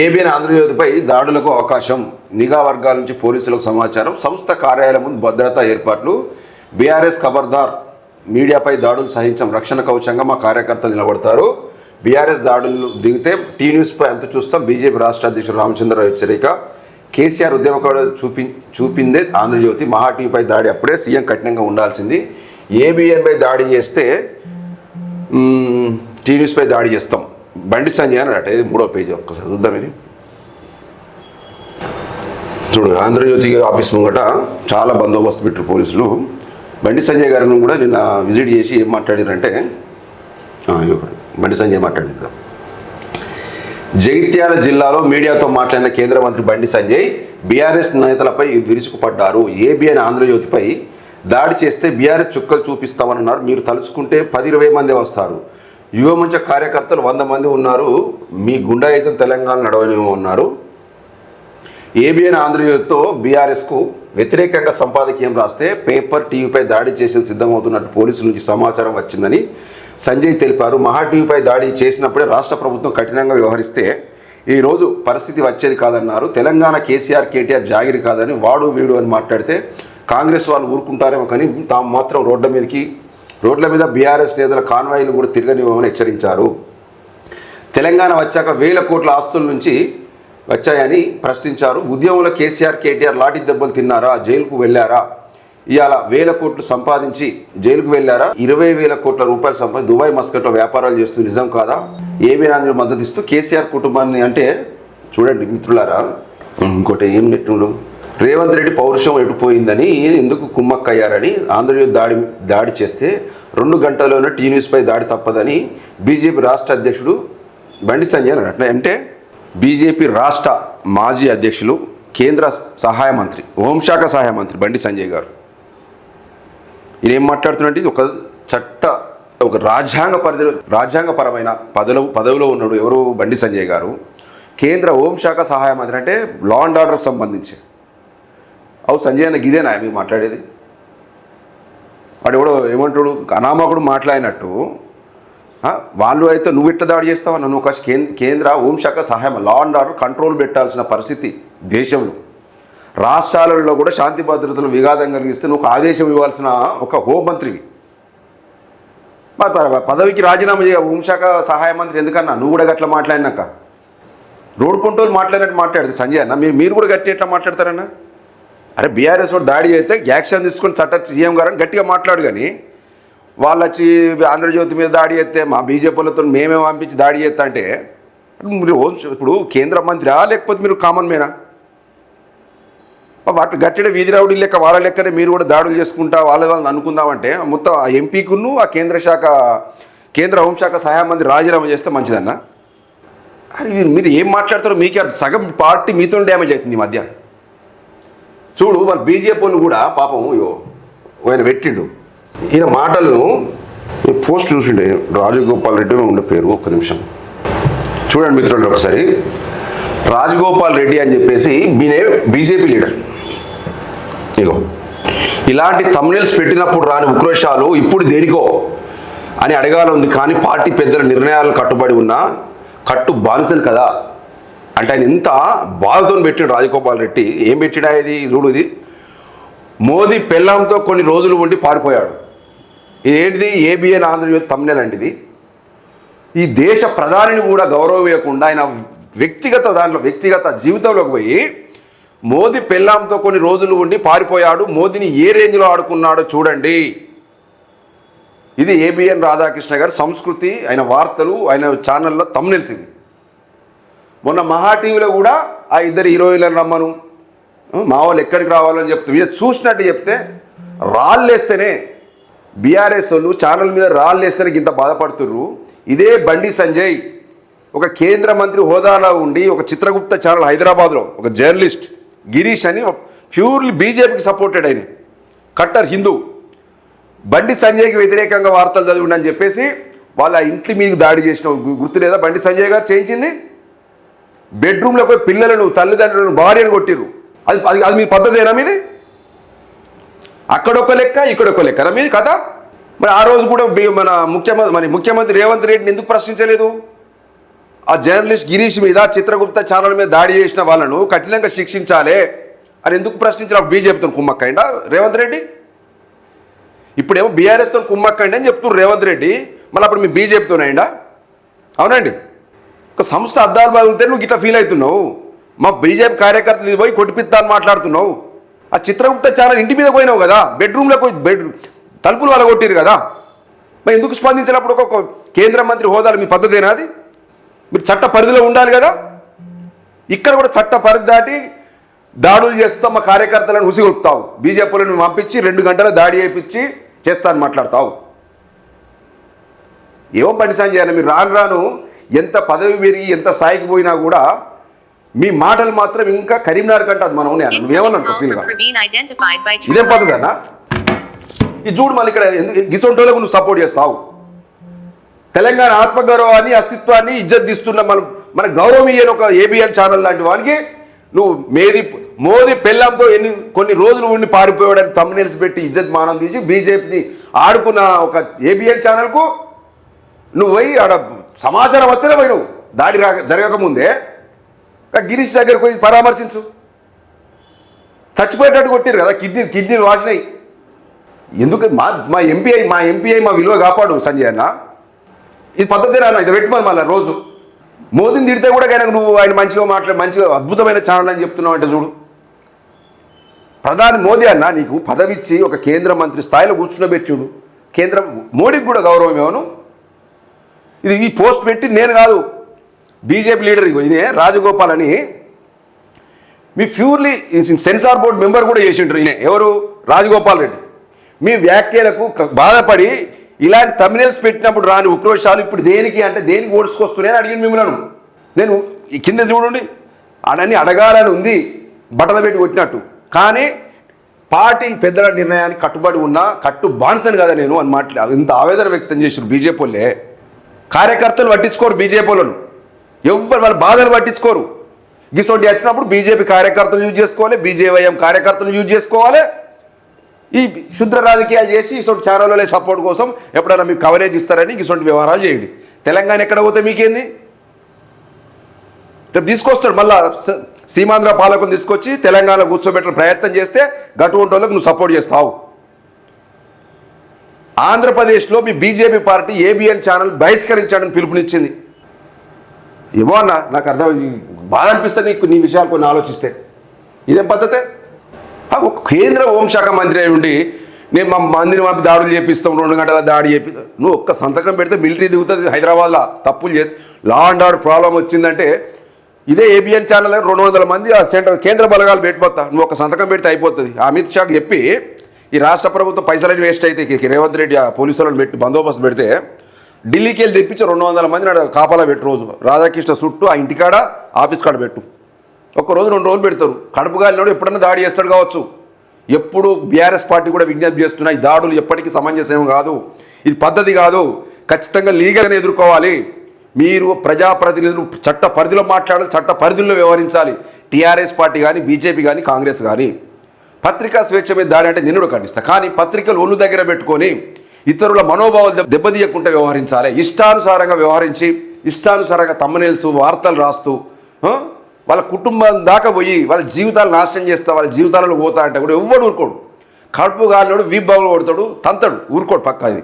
ABN ఆంధ్రజ్యోతిపై దాడులకు అవకాశం. నిఘా వర్గాల నుంచి పోలీసులకు సమాచారం. సంస్థ కార్యాలయం ముందు భద్రతా ఏర్పాట్లు. బీఆర్ఎస్ ఖబర్దార్ మీడియాపై దాడులు సహించం. రక్షణ కవచంగా మా కార్యకర్తలు నిలబడతారు. బీఆర్ఎస్ దాడులు దిగితే టీ న్యూస్పై అంత చూస్తాం. బీజేపీ రాష్ట్ర అధ్యక్షుడు రామచంద్రరావు హెచ్చరిక. కేసీఆర్ ఉద్యమకాడు చూపి చూపిందే ఆంధ్రజ్యోతి. మహా టీవీపై దాడి అప్పుడే సీఎం కఠినంగా ఉండాల్సింది. ఏబిఎన్పై దాడి చేస్తే టీ న్యూస్పై దాడి చేస్తాం. బండి సంజయ్ అని అట ఇది మూడో పేజీ ఒక్కసారి చూద్దాం ఇది. చూడు ఆంధ్రజ్యోతి ఆఫీస్ ముంగట చాలా బందోబస్తు పెట్టారు పోలీసులు. బండి సంజయ్ గారిని కూడా నిన్న విజిట్ చేసి ఏం మాట్లాడారంటే బండి సంజయ్ మాట్లాడింది జగిత్యాల జిల్లాలో మీడియాతో మాట్లాడిన కేంద్ర మంత్రి బండి సంజయ్ బీఆర్ఎస్ నేతలపై విరుచుకుపడ్డారు. ఏబిఎన్ ఆంధ్రజ్యోతిపై దాడి చేస్తే బీఆర్ఎస్ చుక్కలు చూపిస్తామన్నారు మీరు తలుచుకుంటే పది ఇరవై మంది వస్తారు. యువమంచ కార్యకర్తలు వంద మంది ఉన్నారు. మీ గుండాయిజం తెలంగాణ నడవనేమో ఉన్నారు ఏబిఎన్ ఆంధ్రజ్యోతితో బీఆర్ఎస్కు వ్యతిరేకంగా సంపాదకీయం రాస్తే పేపర్ టీవీపై దాడి చేసేందుకు సిద్ధమవుతున్నట్టు పోలీసుల నుంచి సమాచారం వచ్చిందని సంజయ్ తెలిపారు. మహా టీవీపై దాడి చేసినప్పుడే రాష్ట్ర ప్రభుత్వం కఠినంగా వ్యవహరిస్తే ఈరోజు పరిస్థితి వచ్చేది కాదన్నారు. తెలంగాణ కేసీఆర్ కేటీఆర్ జాగిరి కాదని వాడు వీడు అని మాట్లాడితే కాంగ్రెస్ వాళ్ళు ఊరుకుంటారేమో కానీ తాము మాత్రం రోడ్ల మీదకి రోడ్ల మీద బీఆర్ఎస్ నేతల కాన్వాయిలు కూడా తిరగనివ్వమని హెచ్చరించారు. తెలంగాణ వచ్చాక వేల కోట్ల ఆస్తుల నుంచి వచ్చాయని ప్రశ్నించారు. ఉద్యమంలో కేసీఆర్ కేటీఆర్ లాఠీ దెబ్బలు తిన్నారా? జైలుకు వెళ్ళారా? ఇవాళ వేల కోట్లు సంపాదించి జైలుకు వెళ్ళారా? ఇరవై వేల కోట్ల రూపాయలు సంపాదించి దుబాయ్ మస్కట్లో వ్యాపారాలు చేస్తూ నిజం కాదా? ఏబీ నాంద్రుడు మద్దతు ఇస్తూ కేసీఆర్ కుటుంబాన్ని అంటే చూడండి మిత్రులారా ఇంకోటి ఏం నెట్టుండు రేవంత్ రెడ్డి పౌరుషం ఎటుపోయిందని ఎందుకు కుమ్మక్కయ్యారని ఆంధ్రజ్యోతి దాడి దాడి చేస్తే రెండు గంటల్లోనే టీ న్యూస్పై దాడి తప్పదని బీజేపీ రాష్ట్ర అధ్యక్షుడు బండి సంజయ్ అన్నట్టు అంటే బీజేపీ రాష్ట్ర మాజీ అధ్యక్షులు కేంద్ర సహాయ మంత్రి హోంశాఖ సహాయ మంత్రి బండి సంజయ్ గారు. ఈయన ఏం మాట్లాడుతున్నట్టు ఇది ఒక చట్ట ఒక రాజ్యాంగ పరిధి రాజ్యాంగపరమైన పదవు పదవిలో ఉన్నాడు ఎవరు బండి సంజయ్ గారు. కేంద్ర హోంశాఖ సహాయ మంత్రి అంటే లా అండ్ ఆర్డర్కి సంబంధించి. అవు సంజయ్ అన్న గిదేనా మీకు మాట్లాడేది? వాడు ఎవడో ఏమంటాడు? అనామకుడు మాట్లాడినట్టు వాళ్ళు అయితే నువ్వు ఇట్ట దాడి చేస్తావు? నన్ను ఒక కేంద్ర కేంద్ర హోంశాఖ సహాయం లా అండ్ ఆర్డర్ కంట్రోల్ పెట్టాల్సిన పరిస్థితి దేశంలో. రాష్ట్రాలలో కూడా శాంతి భద్రతలు విఘాతం కలిగిస్తే నువ్వు ఒక ఆదేశం ఇవ్వాల్సిన ఒక హోంమంత్రివి పదవికి రాజీనామా చేయ హోంశాఖ సహాయ మంత్రి ఎందుకన్నా? నువ్వు కూడా గట్లా మాట్లాడినాక. రోడ్ కొంటోలు మాట్లాడినట్టు మాట్లాడితే సంజయ్ అన్న. మీరు మీరు కూడా గట్టి ఎట్లా మాట్లాడతారన్నా? అరే బీఆర్ఎస్ వాడు దాడి చేస్తే యాక్షన్ తీసుకొని చట్ట సీఎం గారు గట్టిగా మాట్లాడు కానీ వాళ్ళు వచ్చి ఆంధ్రజ్యోతి మీద దాడి చేస్తే మా బీజేపీలతో మేమే పంపించి దాడి చేస్తా అంటే మీరు ఇప్పుడు కేంద్ర మంత్రియా లేకపోతే మీరు కామన్ మేనా వాటి గట్టిడ వీధి రౌడీ లెక్క వాళ్ళ లెక్కనే మీరు కూడా దాడులు చేసుకుంటా వాళ్ళ వాళ్ళని అనుకుందామంటే మొత్తం ఆ ఎంపీకును ఆ కేంద్ర శాఖ కేంద్ర హోంశాఖ సహాయ మంత్రి రాజీనామా చేస్తే మంచిదన్నా? మీరు మీరు ఏం మాట్లాడతారో మీకే సగం పార్టీ మీతో డ్యామేజ్ అవుతుంది ఈ మధ్య. చూడు మన బీజేపీ వాళ్ళు కూడా పాపం ఇగో ఆయన పెట్టిండు. ఈయన మాటలను ఈ పోస్ట్ చూసిండే రాజగోపాల్ రెడ్డి ఉండే పేరు ఒక్క నిమిషం. చూడండి మిత్రులు ఒకసారి. రాజగోపాల్ రెడ్డి అని చెప్పేసి మీనే బీజేపీ లీడర్. ఇగో ఇలాంటి తమిళస్ పెట్టినప్పుడు రాని ఉక్రోషాలు ఇప్పుడు దేనికో అని అడగాలంది కానీ పార్టీ పెద్దల నిర్ణయాలు కట్టుబడి ఉన్నా కట్టు బానిసలు కదా. అంటే ఆయన ఇంత బాధతో పెట్టిన రాజగోపాల్ రెడ్డి. ఏం పెట్టిడా ఇది? చూడు ఇది. మోదీ పెళ్ళంతో కొన్ని రోజులు ఉండి పారిపోయాడు. ఇదేంటిది? ఏంటిది ఏబిఎన్ ఆంధ్రజ్యోతి తమ్నెల్ అండి ఇది ఈ దేశ ప్రధానిని కూడా గౌరవం ఇవ్వకుండా ఆయన వ్యక్తిగత దాంట్లో వ్యక్తిగత జీవితంలోకి పోయి మోదీ పెళ్ళాంతో కొన్ని రోజులు ఉండి పారిపోయాడు. మోదీని ఏ రేంజ్లో ఆడుకున్నాడో చూడండి. ఇది ఏబిఎన్ రాధాకృష్ణ గారి సంస్కృతి ఆయన వార్తలు ఆయన ఛానల్లో తమ్నెల్స్ మొన్న మహా టీవీలో కూడా ఆ ఇద్దరు హీరోయిన్లను రమ్మను. మా వాళ్ళు ఎక్కడికి రావాలని చెప్తే వీళ్ళు చూసినట్టు చెప్తే రాళ్ళేస్తేనే బీఆర్ఎస్ వాళ్ళు ఛానల్ మీద రాళ్ళేస్తేనే ఇంత బాధపడుతుర్రు. ఇదే బండి సంజయ్. ఒక కేంద్ర మంత్రి హోదాలో ఉండి ఒక చిత్రగుప్త ఛానల్ హైదరాబాద్లో ఒక జర్నలిస్ట్ గిరీష్ అని ప్యూర్లీ బీజేపీకి సపోర్టెడ్ ఆయన. కట్టర్ హిందూ. బండి సంజయ్కి వ్యతిరేకంగా వార్తలు చదివిండని చెప్పేసి వాళ్ళ ఇంటి మీద దాడి చేసిన గుర్తు లేదా బండి సంజయ్ గారు చేయించింది? బెడ్రూమ్లో పోయి పిల్లలను తల్లిదండ్రులను భార్యను కొట్టిర్రు. అది అది అది మీ పద్ధతేనా మీది? అక్కడొక లెక్క ఇక్కడొక లెక్కనా మీది కథ? మరి ఆ రోజు కూడా మన ముఖ్యమంత్రి మరి ముఖ్యమంత్రి రేవంత్ రెడ్డిని ఎందుకు ప్రశ్నించలేదు? ఆ జర్నలిస్ట్ గిరీష్ మీద చిత్రగుప్త ఛానల్ మీద దాడి చేసిన వాళ్ళను కఠినంగా శిక్షించాలి అని ఎందుకు ప్రశ్నించారు? బీజేపీతో కుమ్మక్కైందా రేవంత్ రెడ్డి? ఇప్పుడేమో బీఆర్ఎస్తో కుమ్మక్కండి అని చెప్తున్నారు రేవంత్ రెడ్డి. మళ్ళీ అప్పుడు మీ బీజేపీతోనైందా అవునండి ఒక సంస్థ అద్దాలు బాగుంటే నువ్వు ఇట్లా ఫీల్ అవుతున్నావు. మా బీజేపీ కార్యకర్తలు పోయి కొట్టిపిస్తా అని మాట్లాడుతున్నావు. ఆ చిత్రగుప్త ఛానల్ ఇంటి మీద పోయినావు కదా బెడ్రూమ్లో పోయి బెడ్ తలుపులు వాళ్ళ కొట్టిరు కదా. మరి ఎందుకు స్పందించినప్పుడు ఒక కేంద్ర మంత్రి హోదాలు మీ పద్ధతేనా అది? మీరు చట్ట పరిధిలో ఉండాలి కదా. ఇక్కడ కూడా చట్ట పరిధి దాటి దాడులు చేస్తాం మా కార్యకర్తలను ఉసిగొలుపుతావు. బీజేపీలను పంపించి రెండు గంటల దాడి చేయించి చేస్తాను మాట్లాడతావు. ఏమో పని సంజయ్ మీరు రాను రాను ఎంత పదవి పెరిగి ఎంత స్థాయికి పోయినా కూడా మీ మాటలు మాత్రం ఇంకా కరీంనగర్ కంటే అది మనం ఉన్నాయి నువ్వేమన్నా ఫీల్గా ఇదేం పద్ధతి అన్న ఈ చూడు మళ్ళీ ఇక్కడ ఎందుకు- గిసొంటోళ్ళకు నువ్వు సపోర్ట్ చేస్తావు? తెలంగాణ ఆత్మగౌరవాన్ని అస్తిత్వాన్ని ఇజ్జత్ తీస్తున్న మనం మన గౌరవం ఇయ్యని ఒక ఏబిఎన్ ఛానల్ లాంటి వానికి నువ్వు మేది మోదీ పెళ్ళంతో ఎన్ని కొన్ని రోజులు ఉండి పారిపోయాడని తమ్మునేల్స్ పెట్టి ఇజ్జత్ మానం తీసి బీజేపీని ఆడుకున్న ఒక ఏబిఎన్ ఛానల్కు నువ్వు పోయి ఆడ సమాచారం వస్తేనే పోయి దాడి రా జరగకముందే. గిరీష్ దగ్గరకు పోయి పరామర్శించు. చచ్చిపోయేటట్టు కొట్టారు కదా కిడ్నీ కిడ్నీలు వాసినాయి. ఎందుకు? మా మా ఎంపీఐ మా ఎంపీఐ మా విలువ కాపాడు సంజయ్ అన్న. ఇది పద్ధతి రాన్న ఇట్లా పెట్టుకోవాలి మళ్ళీ రోజు. మోదీని తిడితే కూడా కనుక నువ్వు ఆయన మంచిగా మాట్లాడి మంచిగా అద్భుతమైన ఛానల్ అని చెప్తున్నావు అంటే చూడు. ప్రధాని మోదీ అన్న నీకు పదవిచ్చి ఒక కేంద్ర మంత్రి స్థాయిలో కూర్చున్నబెట్టుడు. కేంద్రం మోడీకి కూడా గౌరవం ఏమను ఇది ఈ పోస్ట్ పెట్టి నేను కాదు. బీజేపీ లీడర్ ఇగో ఇదే రాజగోపాల్ అని. మీ ప్యూర్లీ సెన్సార్ బోర్డు మెంబర్ కూడా చేసిండ్రు ఈయన. ఎవరు? రాజగోపాల్ రెడ్డి. మీ వ్యాఖ్యలకు బాధపడి ఇలాంటి తమిళస్ పెట్టినప్పుడు రాని ఉక్రోషాలు ఇప్పుడు దేనికి అంటే దేనికి ఓడ్చుకొస్తున్నాయని అడిగింది మిమ్మల్ని. నేను ఈ కింద చూడండి. అడని అడగాలని ఉంది. బట్టలు పెట్టి కొట్టినట్టు. కానీ పార్టీ పెద్దల నిర్ణయానికి కట్టుబడి ఉన్నా కట్టు బాన్సన్ కదా నేను అని మాట్లాడు ఇంత ఆవేదన వ్యక్తం చేసిన బీజేపీ వాళ్ళే. కార్యకర్తలు పట్టించుకోరు బీజేపీలను ఎవరు ఎవ్వరు వాళ్ళ బాధలు పట్టించుకోరు. గిసోటి వచ్చినప్పుడు బీజేపీ కార్యకర్తలు యూజ్ చేసుకోవాలి బీజేవైఎం కార్యకర్తలు యూజ్ చేసుకోవాలి. ఈ శుద్ర రాజకీయాలు చేసి ఇటువంటి ఛానళ్ళలో సపోర్ట్ కోసం ఎప్పుడైనా మీకు కవరేజ్ ఇస్తారని ఇటువంటి వ్యవహారాలు చేయండి. తెలంగాణ ఎక్కడ పోతే మీకేంది? రేపు తీసుకొస్తాడు మళ్ళా సీమాంధ్ర పాలకుని తీసుకొచ్చి తెలంగాణ కూర్చోబెట్టిన ప్రయత్నం చేస్తే గటువంటి వాళ్ళకు నువ్వు సపోర్ట్ చేస్తావు. ఆంధ్రప్రదేశ్లో మీ బీజేపీ పార్టీ ఏబిఎన్ ఛానల్ బహిష్కరించాడని పిలుపునిచ్చింది. ఏమో అన్న నాకు అర్థం బాధ అనిపిస్తుంది నీకు నీ విషయాలు కొన్ని ఆలోచిస్తే. ఇదేం పద్ధతే? ఒక కేంద్ర హోంశాఖ మంత్రి అయి ఉండి నేను మా మందిని పంపి దాడులు చేపిస్తాం రెండు గంటల దాడి చేపి నువ్వు ఒక్క సంతకం పెడితే మిలిటరీ దిగుతుంది హైదరాబాద్లో తప్పులు చే లా అండ్ ఆర్డర్ ప్రాబ్లం వచ్చిందంటే ఇదే ఏబిఎన్ ఛానల్ దగ్గర రెండు వందల మంది ఆ సెంటర్ కేంద్ర బలగాలు పెట్టిపోతా నువ్వు ఒక సంతకం పెడితే అయిపోతుంది. అమిత్ షాకి చెప్పి ఈ రాష్ట్ర ప్రభుత్వం పైసలని వేస్ట్ అయితే రేవంత్ రెడ్డి పోలీసులను పోలీసు వాళ్ళని పెట్టి బందోబస్తు పెడితే ఢిల్లీకి వెళ్ళి తెప్పించి రెండు వందల మంది నాడు కాపాలా పెట్టు రోజు. రాధాకృష్ణ చుట్టూ ఆ ఇంటికాడ ఆఫీస్ కాడ పెట్టు. ఒక్క రోజు రెండు రోజులు పెడతారు. కడుపు గాలినోడు ఎప్పుడన్నా దాడి చేస్తాడు కావచ్చు. ఎప్పుడు బీఆర్ఎస్ పార్టీ కూడా విజ్ఞప్తి చేస్తున్నాయి ఈ దాడులు ఎప్పటికీ సమంజసం కాదు. ఇది పద్ధతి కాదు. ఖచ్చితంగా లీగల్గానే ఎదుర్కోవాలి. మీరు ప్రజాప్రతినిధులు చట్ట పరిధిలో మాట్లాడాలి చట్ట పరిధిలో వ్యవహరించాలి. టీఆర్ఎస్ పార్టీ కానీ బీజేపీ కానీ కాంగ్రెస్ కానీ పత్రికా స్వేచ్ఛ మీద దాడి అంటే నిన్నుడు ఖండిస్తా. కానీ పత్రికలు ఒళ్ళు దగ్గర పెట్టుకొని ఇతరుల మనోభావాలు దెబ్బతీయకుండా వ్యవహరించాలి. ఇష్టానుసారంగా వ్యవహరించి ఇష్టానుసారంగా తమ్మనేల్సు వార్తలు రాస్తూ వాళ్ళ కుటుంబం దాకా పోయి వాళ్ళ జీవితాలు నాశనం చేస్తా వాళ్ళ జీవితాలను పోతా అంటే కూడా ఎవ్వడు ఊరుకోడు. కడుపు గాలినోడు వీప్ బాబులు కొడతాడు తంతడు ఊరుకోడు పక్క ఇది.